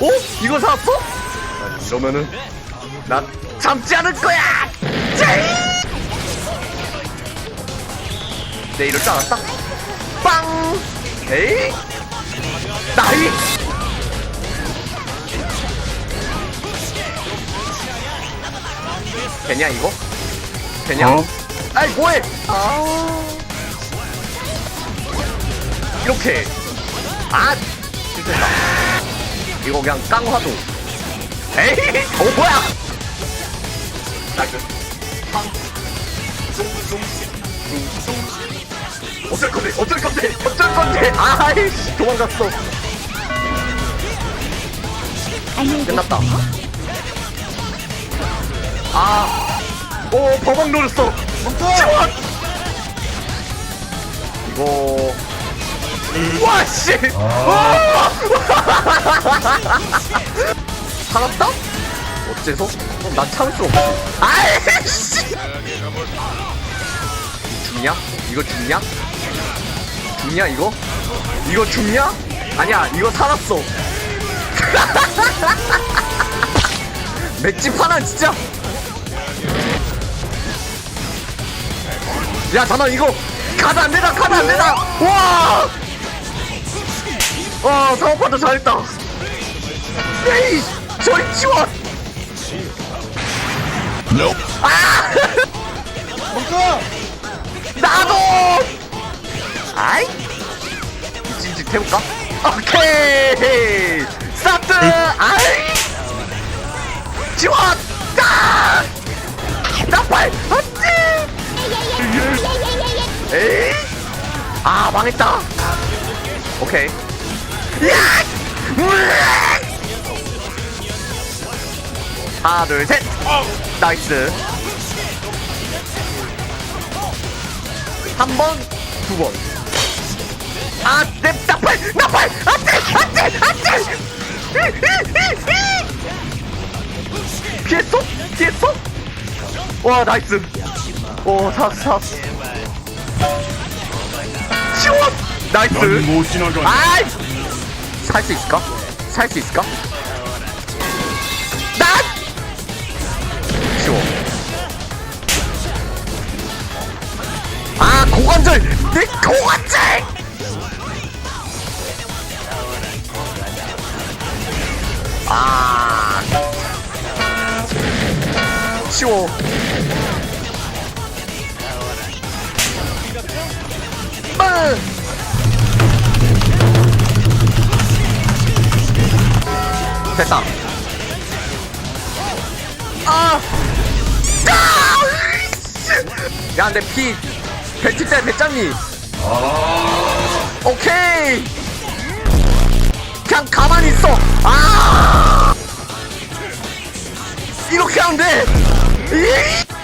어? 이거 살았어? 아, 이러면은 나 참지 않을 거야! 내 이럴 줄 알았다. 빵! 에이! 나이! 되냐 이거? 되냐? 어? 아이 뭐해? 아 이렇게 아 실패다 이거 그냥 깡화도 에이 어 뭐야? 나이스 어쩔 건데 어쩔 건데 어쩔 건데? 아이씨 도망갔어. 끝났다. 아오 버벅 노렸어. 지원 이거 와씨 살았다? 어째서? 어, 난 참을 수 없지 아이씨 죽냐? 이거 죽냐? 죽냐 이거? 이거 죽냐? 아니야 이거 살았어 맷집 하나 진짜 야 잠깐 이거 가드 안 되다 가드 안 되다 와! 와 사업파도 잘했다 에이 저리 치워 아! 나도! 아이! 찐짓 해볼까? 오케이! 스타트! 아이! 지원! 딱! 나팔! 안지! 에이! 아, 망했다! 오케이. 야! 하나, 둘, 셋! 나이스. 한 번, 두 번. 아, 내 나팔, 나팔, 안 돼, 안 돼, 안 돼. 피했어? 피했어? 와, 나이스. 오, 살았어, 살았어. 시원! 나이스. 넌못 지나가. 아이! 살수 있을까? 살 수 있을까? 고관절! 내 고관절! 아. 쉬워. 빵! 됐다. 아! 아! 야, 내 피, 벨트 때 됐잖니? 오케이! 그냥 가만히 있어! 아! 이렇게 하면 돼! 이!